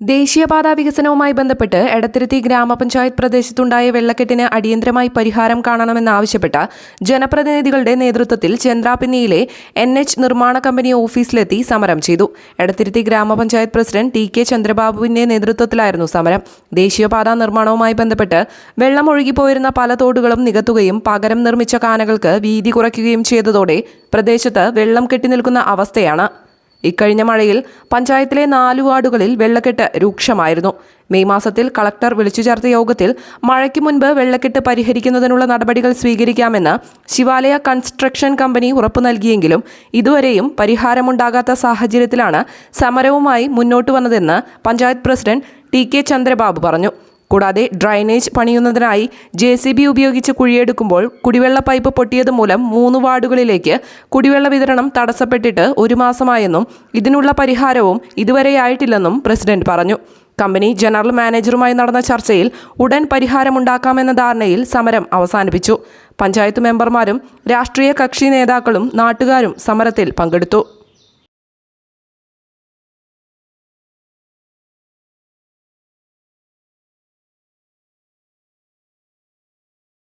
ദേശീയപാത വികസനവുമായി ബന്ധപ്പെട്ട് എടത്തിരുത്തി ഗ്രാമപഞ്ചായത്ത് പ്രദേശത്തുണ്ടായ വെള്ളക്കെട്ടിന് അടിയന്തരമായി പരിഹാരം കാണണമെന്നാവശ്യപ്പെട്ട് ജനപ്രതിനിധികളുടെ നേതൃത്വത്തിൽ ചന്ദ്രാപിന്നിയിലെ എൻ എച്ച് നിർമ്മാണ കമ്പനി ഓഫീസിലെത്തി സമരം ചെയ്തു. എടത്തിരുത്തി ഗ്രാമപഞ്ചായത്ത് പ്രസിഡന്റ് ടി കെ ചന്ദ്രബാബുവിന്റെ നേതൃത്വത്തിലായിരുന്നു സമരം. ദേശീയപാതാ നിർമ്മാണവുമായി ബന്ധപ്പെട്ട് വെള്ളം ഒഴുകിപ്പോയിരുന്ന പല തോടുകളും നികത്തുകയും പകരം നിർമ്മിച്ച കാനകൾക്ക് വീതി കുറയ്ക്കുകയും ചെയ്തതോടെ പ്രദേശത്ത് വെള്ളം കെട്ടിനിൽക്കുന്ന അവസ്ഥയാണ്. ഇക്കഴിഞ്ഞ മഴയിൽ പഞ്ചായത്തിലെ നാലു വാർഡുകളിൽ വെള്ളക്കെട്ട് രൂക്ഷമായിരുന്നു. മെയ് മാസത്തിൽ കളക്ടർ വിളിച്ചു ചേർത്ത യോഗത്തിൽ മഴയ്ക്ക് മുൻപ് വെള്ളക്കെട്ട് പരിഹരിക്കുന്നതിനുള്ള നടപടികൾ സ്വീകരിക്കാമെന്ന് ശിവാലയ കൺസ്ട്രക്ഷൻ കമ്പനി ഉറപ്പു നൽകിയെങ്കിലും ഇതുവരെയും പരിഹാരമുണ്ടാകാത്ത സാഹചര്യത്തിലാണ് സമരവുമായി മുന്നോട്ട് വന്നതെന്ന് panchayat president T K Chandrababu പറഞ്ഞു. കൂടാതെ ഡ്രൈനേജ് പണിയുന്നതിനായി ജെ സി ബി ഉപയോഗിച്ച് കുഴിയെടുക്കുമ്പോൾ കുടിവെള്ള പൈപ്പ് പൊട്ടിയത് മൂലം മൂന്ന് വാർഡുകളിലേക്ക് കുടിവെള്ള വിതരണം തടസ്സപ്പെട്ടിട്ട് ഒരു മാസമായെന്നും ഇതിനുള്ള പരിഹാരവും ഇതുവരെയായിട്ടില്ലെന്നും പ്രസിഡന്റ് പറഞ്ഞു. കമ്പനി ജനറൽ മാനേജറുമായി നടന്ന ചർച്ചയിൽ ഉടൻ പരിഹാരമുണ്ടാക്കാമെന്ന ധാരണയിൽ സമരം അവസാനിപ്പിച്ചു. പഞ്ചായത്ത് മെമ്പർമാരും രാഷ്ട്രീയ കക്ഷി നേതാക്കളും നാട്ടുകാരും സമരത്തിൽ പങ്കെടുത്തു.